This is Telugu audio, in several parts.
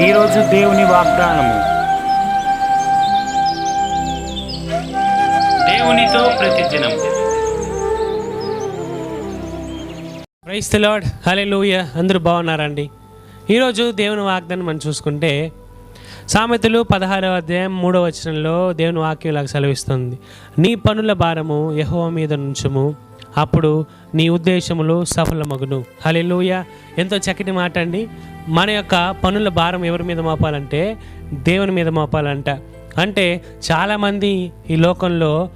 ఈరోజు దేవుని వాగ్దానము. దేవునితో ప్రతిదినం. ప్రైస్ లార్డ్ హలే లూయ అందరూ బాగున్నారండి. ఈరోజు దేవుని వాగ్దానం మనం చూసుకుంటే సామెతలు పదహారవ అధ్యాయం మూడవ వచనంలో దేవుని వాక్యం ఇలాగ సెలవిస్తుంది. నీ పనుల భారము యెహోవా మీద నుంచుము. అప్పుడు నీ ఉద్దేశములు సఫలమగును. హలే లూయ ఎంతో చక్కటి మాట అండి. మన యొక్క పనుల భారం ఎవరి మీద మోపాలంటే దేవుని మీద మోపాలంట. అంటే చాలామంది ఈ లోకంలో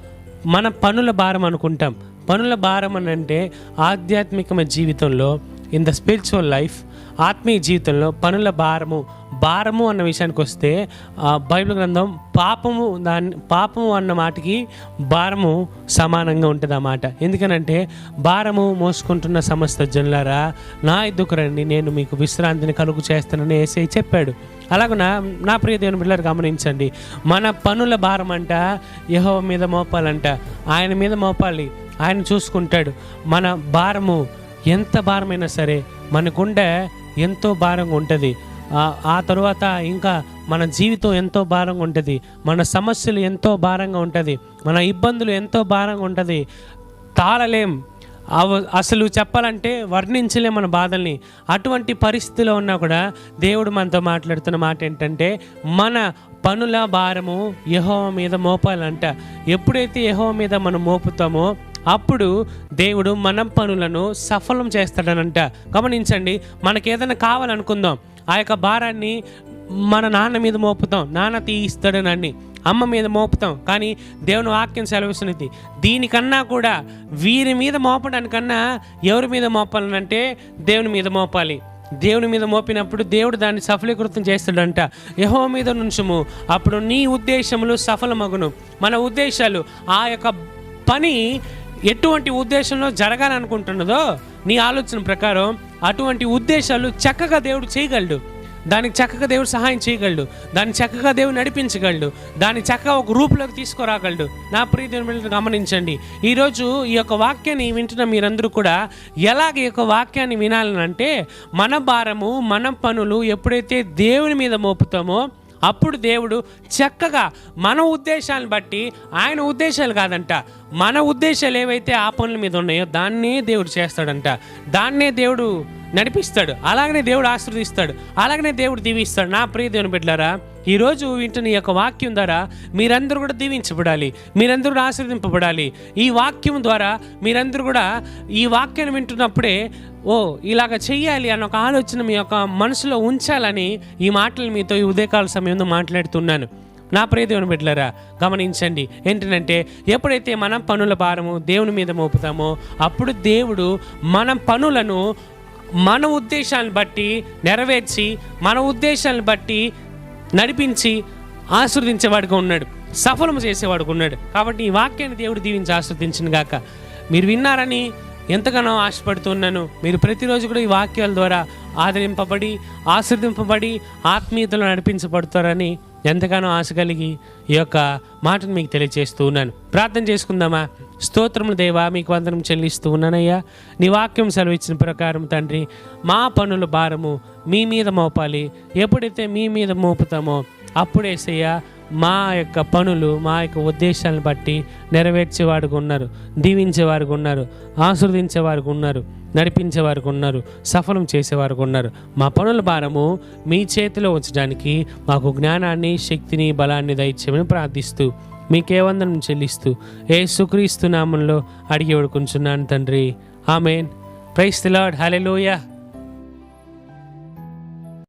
మన పనుల భారం అనుకుంటాం. పనుల భారం అని అంటే ఆధ్యాత్మికమైన జీవితంలో ఇన్ ద స్పిరిచువల్ లైఫ్ ఆత్మీయ జీవితంలో పనుల భారము భారము అన్న విషయానికి వస్తే బైబిల్ గ్రంథం పాపము దాన్ని పాపము అన్న మాటకి భారము సమానంగా ఉంటుంది అన్నమాట ఎందుకనంటే భారము మోసుకుంటున్న సమస్త జనులారా నా ఇద్దరు రండి నేను మీకు విశ్రాంతిని కలుగు చేస్తానని ఏసై చెప్పాడు. అలాగున నా ప్రియ దేవుని బిడ్డలు గమనించండి. మన పనుల భారం అంట యహో మీద మోపాలంట. ఆయన మీద మోపాలి. ఆయన చూసుకుంటాడు. మన భారము ఎంత భారమైనా సరే మన గుండె ఎంతో భారంగా ఉంటుంది. ఆ- తర్వాత ఇంకా మన జీవితం ఎంతో భారంగా ఉంటుంది. మన సమస్యలు ఎంతో భారంగా ఉంటుంది. మన ఇబ్బందులు ఎంతో భారంగా ఉంటుంది. తాళలేం. అవ అసలు చెప్పాలంటే వర్ణించలేం మన బాధల్ని. అటువంటి పరిస్థితిలో ఉన్నా కూడా దేవుడు మనతో మాట్లాడుతున్న మాట ఏంటంటే మన పనుల భారము యహో మీద మోపాలంట. ఎప్పుడైతే యహో మీద మనం మోపుతామో అప్పుడు దేవుడు మన పనులను సఫలం చేస్తాడనంట. గమనించండి మనకి ఏదైనా కావాలనుకుందాం. ఆ యొక్క భారాన్ని మన నాన్న మీద మోపుతాం. నాన్న తీయిస్తాడనని అమ్మ మీద మోపుతాం. కానీ దేవుని వాక్యం సెలవిస్తున్నది దీనికన్నా కూడా వీరి మీద మోపడానికన్నా ఎవరి మీద మోపాలనంటే దేవుని మీద మోపాలి. దేవుని మీద మోపినప్పుడు దేవుడు దాన్ని సఫలీకృతం చేస్తాడంట. యహో మీద నుంచుము. అప్పుడు నీ ఉద్దేశములు సఫలమగును. మన ఉద్దేశాలు ఆ యొక్క పని ఎటువంటి ఉద్దేశంలో జరగాలనుకుంటున్నదో నీ ఆలోచన ప్రకారం అటువంటి ఉద్దేశాలు చక్కగా దేవుడు చేయగలడు. దానికి చక్కగా దేవుడు సహాయం చేయగలడు. దాన్ని చక్కగా దేవుడు నడిపించగలడు. దాన్ని చక్కగా ఒక రూపులోకి తీసుకురాగలడు. నా ప్రీతి గమనించండి. ఈరోజు ఈ యొక్క వాక్యాన్ని వింటున్న మీరందరూ కూడా ఎలాగ ఈ యొక్క వాక్యాన్ని వినాలని అంటే మన భారము మన పనులు ఎప్పుడైతే దేవుని మీద మోపుతామో అప్పుడు దేవుడు చక్కగా మన ఉద్దేశాలను బట్టి ఆయన ఉద్దేశాలు కాదంట. మన ఉద్దేశాలు ఏవైతే ఆ పనుల మీద ఉన్నాయో దాన్నే దేవుడు చేస్తాడంట. దాన్నే దేవుడు నడిపిస్తాడు. అలాగనే దేవుడు ఆశీర్దిస్తాడు అలాగనే దేవుడు దీవిస్తాడు. నా ప్రియ దేవుని బిడ్డారా ఈరోజు వింటున్న ఈ యొక్క వాక్యం ద్వారా మీరందరూ కూడా దీవించబడాలి. మీరందరూ కూడా ఆశీర్వదింపబడాలి. ఈ వాక్యం ద్వారా మీరందరూ కూడా ఈ వాక్యాన్ని వింటున్నప్పుడే ఓ ఇలాగ చెయ్యాలి అన్న ఒక ఆలోచన మీ యొక్క మనసులో ఉంచాలని ఈ మాటలు మీతో ఈ ఉదయకాల సమయంలో మాట్లాడుతున్నాను. నా ప్రేదేవుని బిడ్డలరా గమనించండి. ఏంటంటే ఎప్పుడైతే మనం పనుల భారము దేవుని మీద మోపుతామో అప్పుడు దేవుడు మన పనులను మన ఉద్దేశాన్ని బట్టి నెరవేర్చి మన ఉద్దేశాలను బట్టి నడిపించి ఆశీర్దించేవాడుగా ఉన్నాడు. సఫలం చేసేవాడుగా ఉన్నాడు. కాబట్టి ఈ వాక్యాన్ని దేవుడు దీవించి ఆశీర్వదించిన గాక. మీరు విన్నారని ఎంతగానో ఆశపడుతున్నాను మీరు ప్రతిరోజు కూడా ఈ వాక్యాల ద్వారా ఆదరింపబడి ఆశ్రదింపబడి ఆత్మీయతలో నడిపించబడతారని ఎంతగానో ఆశ కలిగి ఈ యొక్క మాటను మీకు తెలియజేస్తూ ఉన్నాను. ప్రార్థన చేసుకుందామా? స్తోత్రములు దేవా మీకు వందనం చెల్లిస్తూ ఉన్నానయ్యా. నీ వాక్యం సెలవిచ్చిన ప్రకారం తండ్రి మా పనుల భారము మీ మీద మోపాలి. ఎప్పుడైతే మీ మీద మోపుతామో అప్పుడేసయ్యా మా యొక్క పనులు మా యొక్క ఉద్దేశాలను బట్టి నెరవేర్చేవాడుగా ఉన్నారు దీవించేవారికి ఉన్నారు ఆశీర్వదించేవారికి ఉన్నారు నడిపించేవారికి ఉన్నారు సఫలం చేసేవారికి ఉన్నారు. మా పనుల భారము మీ చేతిలో ఉంచడానికి మాకు జ్ఞానాన్ని శక్తిని బలాన్ని దయచేయమని ప్రార్థిస్తూ మీకే వందనం చెల్లిస్తూ ఏ సుక్రీస్తు నామంలో అడిగి వేడుకుంటున్నాను తండ్రి. Amen. Praise the lord. Hallelujah.